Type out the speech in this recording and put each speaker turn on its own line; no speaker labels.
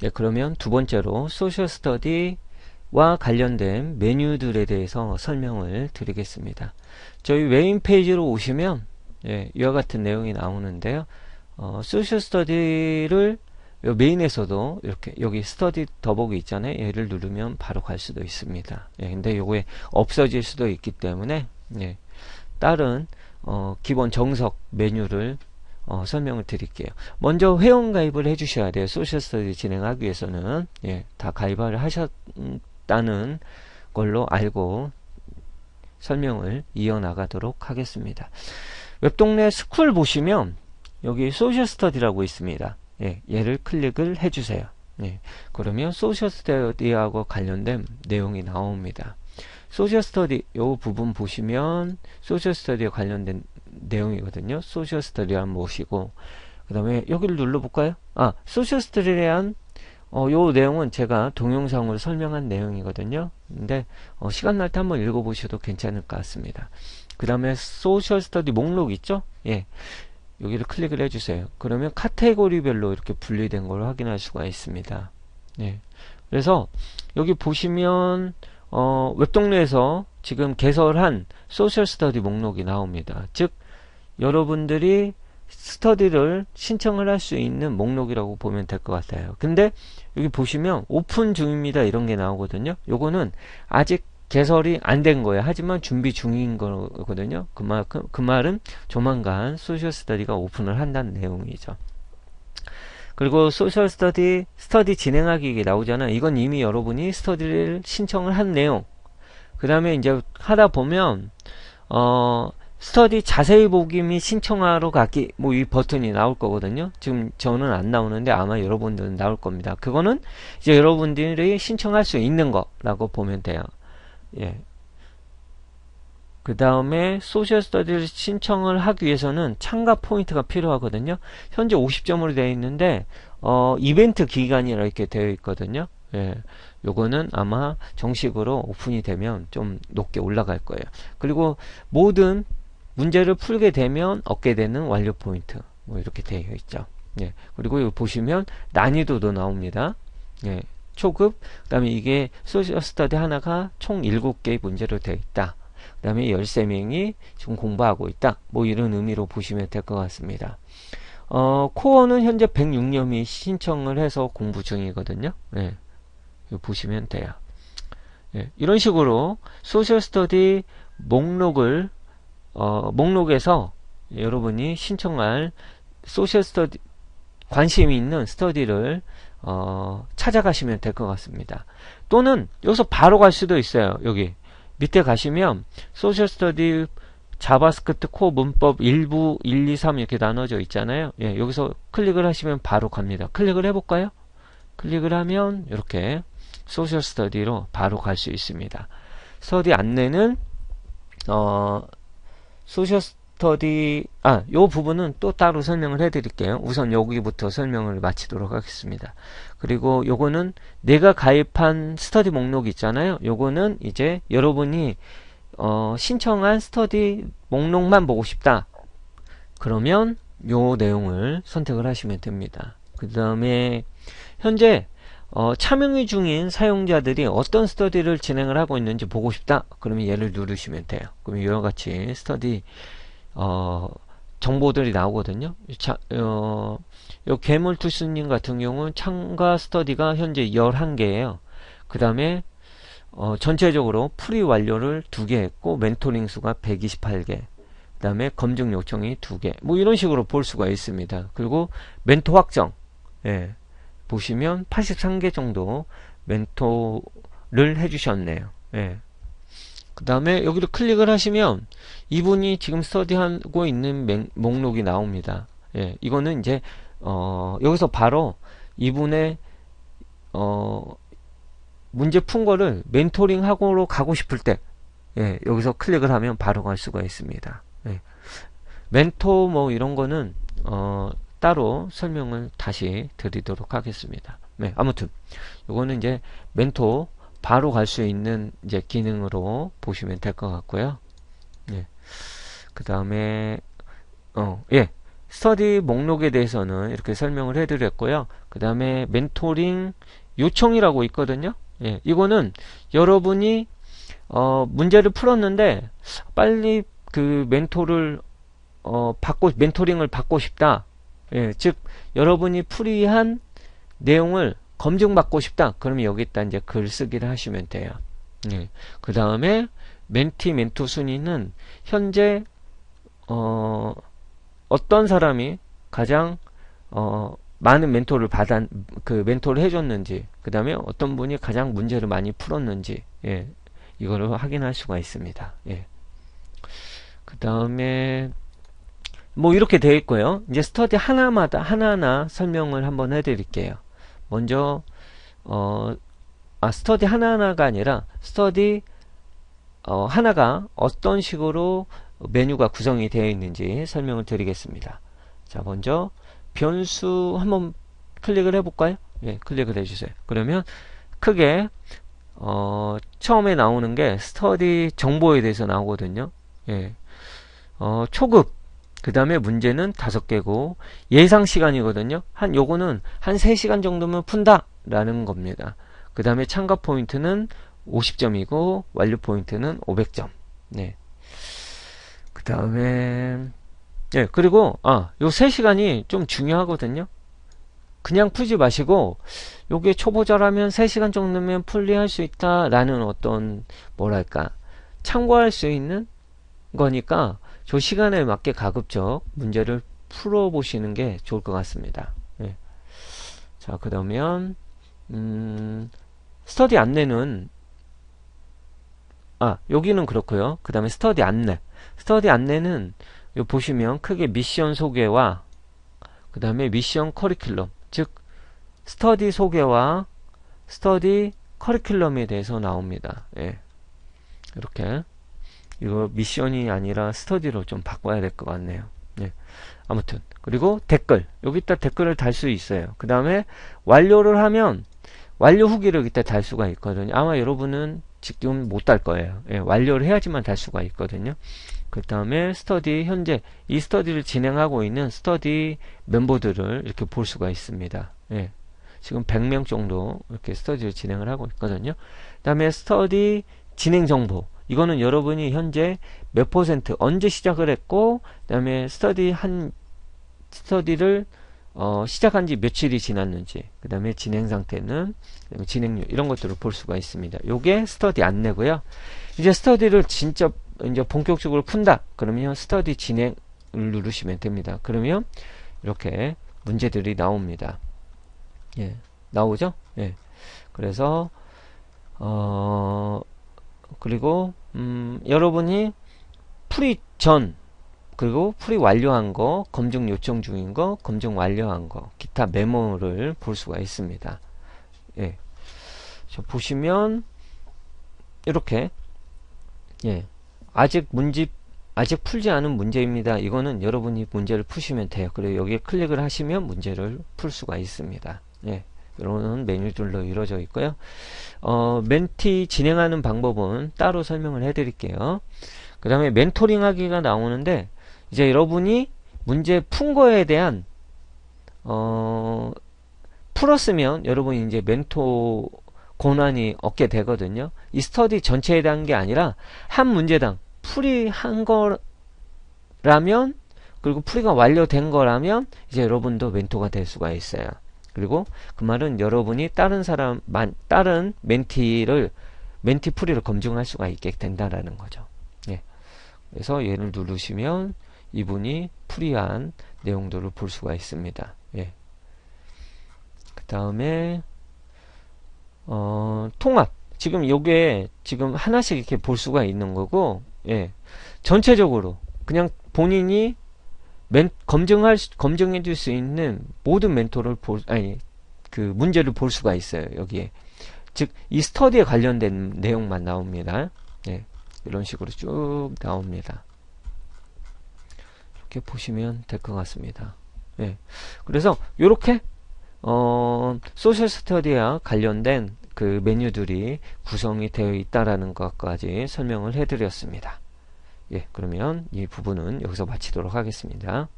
네, 그러면 두 번째로 소셜 스터디와 관련된 메뉴들에 대해서 설명을 드리겠습니다. 저희 메인 페이지로 오시면 예, 이와 같은 내용이 나오는데요. 어, 소셜 스터디를 메인에서도 이렇게 여기 스터디 더보기 있잖아요. 얘를 누르면 바로 갈 수도 있습니다. 예, 근데 요게 없어질 수도 있기 때문에 예, 다른 어, 기본 정석 메뉴를 어, 설명을 드릴게요. 먼저 회원 가입을 해주셔야 돼요. 소셜 스터디 진행하기 위해서는 예, 다 가입을 하셨다는 걸로 알고 설명을 이어나가도록 하겠습니다. 웹동네 스쿨 보시면 여기 소셜 스터디라고 있습니다. 예, 얘를 클릭을 해주세요. 예, 그러면 소셜 스터디하고 관련된 내용이 나옵니다. 소셜 스터디 요 부분 보시면 소셜 스터디에 관련된 내용이거든요. 소셜 스터디란 무엇이고 그 다음에 여기를 눌러볼까요? 아 소셜 스터디에 대한 어, 요 내용은 제가 동영상으로 설명한 내용이거든요. 근데 어, 시간 날 때 한번 읽어보셔도 괜찮을 것 같습니다. 그 다음에 소셜 스터디 목록 있죠? 예. 여기를 클릭을 해주세요. 그러면 카테고리별로 이렇게 분리된 걸 확인할 수가 있습니다. 예. 그래서 여기 보시면 어, 웹 동네에서 지금 개설한 소셜 스터디 목록이 나옵니다. 즉 여러분들이 스터디를 신청을 할 수 있는 목록이라고 보면 될 것 같아요. 근데 여기 보시면 오픈 중입니다 이런 게 나오거든요. 요거는 아직 개설이 안 된 거예요. 하지만 준비 중인 거거든요. 그만큼 그 말은 조만간 소셜 스터디가 오픈을 한다는 내용이죠. 그리고 소셜 스터디 스터디 진행하기 나오잖아요. 이건 이미 여러분이 스터디를 신청을 한 내용. 그 다음에 이제 하다 보면 어 스터디 자세히 보기 및 신청하러 가기 뭐 이 버튼이 나올 거거든요. 지금 저는 안 나오는데 아마 여러분들은 나올 겁니다. 그거는 이제 여러분들이 신청할 수 있는 거라고 보면 돼요. 예. 그 다음에 소셜 스터디를 신청을 하기 위해서는 참가 포인트가 필요하거든요. 현재 50점으로 되어 있는데 어, 이벤트 기간이라 이렇게 되어 있거든요. 예. 요거는 아마 정식으로 오픈이 되면 좀 높게 올라갈 거예요. 그리고 모든 문제를 풀게 되면 얻게 되는 완료 포인트 뭐 이렇게 되어 있죠. 예. 그리고 보시면 난이도도 나옵니다. 예. 초급 그 다음에 이게 소셜 스터디 하나가 총 7개의 문제로 되어 있다. 그 다음에 13명이 지금 공부하고 있다. 뭐 이런 의미로 보시면 될 것 같습니다. 어, 코어는 현재 106명이 신청을 해서 공부 중이거든요. 예. 보시면 돼요. 예. 이런 식으로 소셜 스터디 목록을 어, 목록에서 여러분이 신청할 소셜 스터디 관심이 있는 스터디를 어, 찾아가시면 될 것 같습니다. 또는 여기서 바로 갈 수도 있어요. 여기 밑에 가시면 소셜 스터디 자바스크립트 코어 문법 1부 1, 2, 3 이렇게 나눠져 있잖아요. 예, 여기서 클릭을 하시면 바로 갑니다. 클릭을 해볼까요? 클릭을 하면 이렇게 소셜 스터디로 바로 갈 수 있습니다. 스터디 안내는 어, 소셜 스터디 아, 요 부분은 또 따로 설명을 해 드릴게요. 우선 여기부터 설명을 마치도록 하겠습니다. 그리고 요거는 내가 가입한 스터디 목록 있잖아요. 요거는 이제 여러분이 어, 신청한 스터디 목록만 보고 싶다. 그러면 요 내용을 선택을 하시면 됩니다. 그 다음에 현재 어, 참여 중인 사용자들이 어떤 스터디를 진행을 하고 있는지 보고 싶다. 그러면 얘를 누르시면 돼요. 그럼 이와 같이 스터디 어, 정보들이 나오거든요. 자, 어, 요 괴물투스님 같은 경우는 참가 스터디가 현재 11개예요. 그 다음에 어, 전체적으로 프리 완료를 2개 했고 멘토링 수가 128개 그 다음에 검증 요청이 2개 뭐 이런 식으로 볼 수가 있습니다. 그리고 멘토 확정 예, 보시면 83개 정도 멘토를 해주셨네요. 예. 그 다음에 여기를 클릭을 하시면 이분이 지금 스터디하고 있는 맹, 목록이 나옵니다. 예, 이거는 이제 어, 여기서 바로 이분의 어, 문제 푼 거를 멘토링 학원으로 가고 싶을 때 예, 여기서 클릭을 하면 바로 갈 수가 있습니다. 예. 멘토 뭐 이런 거는 어, 따로 설명을 다시 드리도록 하겠습니다. 네, 아무튼 이거는 이제 멘토 바로 갈 수 있는 이제 기능으로 보시면 될 것 같고요. 예. 그 다음에 어, 예. 스터디 목록에 대해서는 이렇게 설명을 해드렸고요. 그그 다음에 멘토링 요청이라고 있거든요. 예, 이거는 여러분이 어, 문제를 풀었는데 빨리 그 멘토를 어, 받고 멘토링을 받고 싶다. 예, 즉 여러분이 풀이한 내용을 검증받고 싶다. 그러면 여기다 이제 글쓰기를 하시면 돼요. 예. 그 다음에 멘티 멘토 순위는 현재 어, 어떤 사람이 가장 어, 많은 멘토를 받아 그 멘토를 해줬는지 그 다음에 어떤 분이 가장 문제를 많이 풀었는지 예, 이거를 확인할 수가 있습니다. 예. 그 다음에 뭐 이렇게 되어 있고요. 이제 스터디 하나마다 하나하나 설명을 한번 해드릴게요. 먼저 어, 아 스터디 하나하나가 아니라 스터디 어, 하나가 어떤 식으로 메뉴가 구성이 되어 있는지 설명을 드리겠습니다. 자 먼저 변수 한번 클릭을 해볼까요? 예, 클릭을 해주세요. 그러면 크게 어, 처음에 나오는 게 스터디 정보에 대해서 나오거든요. 예, 어, 초급 그 다음에 문제는 다섯 개고 예상 시간이거든요. 한 요거는 한 3시간 정도면 푼다 라는 겁니다. 그 다음에 참가 포인트는 50점이고 완료 포인트는 500점. 네. 그 다음에 예, 그리고 아, 요 3시간이 좀 중요하거든요. 그냥 풀지 마시고 요게 초보자라면 3시간 정도면 풀리할 수 있다라는 어떤 뭐랄까 참고할 수 있는 거니까 저 시간에 맞게 가급적 문제를 풀어보시는 게 좋을 것 같습니다. 예. 자, 그러면 음, 스터디 안내는 아 여기는 그렇고요. 그 다음에 스터디 안내 스터디 안내는 요 보시면 크게 미션 소개와 그 다음에 미션 커리큘럼 즉 스터디 소개와 스터디 커리큘럼에 대해서 나옵니다. 예. 이렇게 이거 미션이 아니라 스터디로 좀 바꿔야 될 것 같네요. 예. 아무튼 그리고 댓글 여기다 댓글을 달 수 있어요. 그 다음에 완료를 하면 완료 후기를 여기다 달 수가 있거든요. 아마 여러분은 지금 못 달 거예요. 예, 완료를 해야지만 달 수가 있거든요. 그 다음에 스터디 현재 이 스터디를 진행하고 있는 스터디 멤버들을 이렇게 볼 수가 있습니다. 예. 지금 100명 정도 이렇게 스터디를 진행을 하고 있거든요. 그 다음에 스터디 진행 정보 이거는 여러분이 현재 몇 퍼센트 언제 시작을 했고 그 다음에 스터디 한 스터디를 어, 시작한 지 며칠이 지났는지 그 다음에 진행 상태는 그다음에 진행률 이런 것들을 볼 수가 있습니다. 요게 스터디 안내고요. 이제 스터디를 진짜 이제 본격적으로 푼다. 그러면 스터디 진행을 누르시면 됩니다. 그러면 이렇게 문제들이 나옵니다. 예 나오죠? 예. 그래서 어 그리고 음, 여러분이 풀이 전 그리고 풀이 완료한 거, 검증 요청 중인 거, 검증 완료한 거, 기타 메모를 볼 수가 있습니다. 예. 저 보시면 이렇게 예. 아직 문제 아직 풀지 않은 문제입니다. 이거는 여러분이 문제를 푸시면 돼요. 그리고 여기에 클릭을 하시면 문제를 풀 수가 있습니다. 예. 이런 메뉴들로 이루어져 있고요. 어, 멘티 진행하는 방법은 따로 설명을 해드릴게요. 그 다음에 멘토링 하기가 나오는데 이제 여러분이 문제 푼 거에 대한 어, 풀었으면 여러분이 이제 멘토 권한이 얻게 되거든요. 이 스터디 전체에 대한 게 아니라 한 문제당 풀이 한 거라면 그리고 풀이가 완료된 거라면 이제 여러분도 멘토가 될 수가 있어요. 그리고 그 말은 여러분이 다른 사람, 다른 멘티를, 멘티 풀이를 검증할 수가 있게 된다라는 거죠. 예. 그래서 얘를 누르시면 이분이 풀이한 내용들을 볼 수가 있습니다. 예. 그 다음에, 어, 통합. 지금 요게 지금 하나씩 이렇게 볼 수가 있는 거고, 예. 전체적으로 그냥 본인이 멘, 검증할 검증해 줄 수 있는 모든 멘토를 볼 아니 그 문제를 볼 수가 있어요 여기에. 즉 이 스터디에 관련된 내용만 나옵니다. 네, 이런 식으로 쭉 나옵니다. 이렇게 보시면 될 것 같습니다. 네, 그래서 이렇게 어, 소셜 스터디와 관련된 그 메뉴들이 구성이 되어 있다라는 것까지 설명을 해드렸습니다. 예, 그러면 이 부분은 여기서 마치도록 하겠습니다.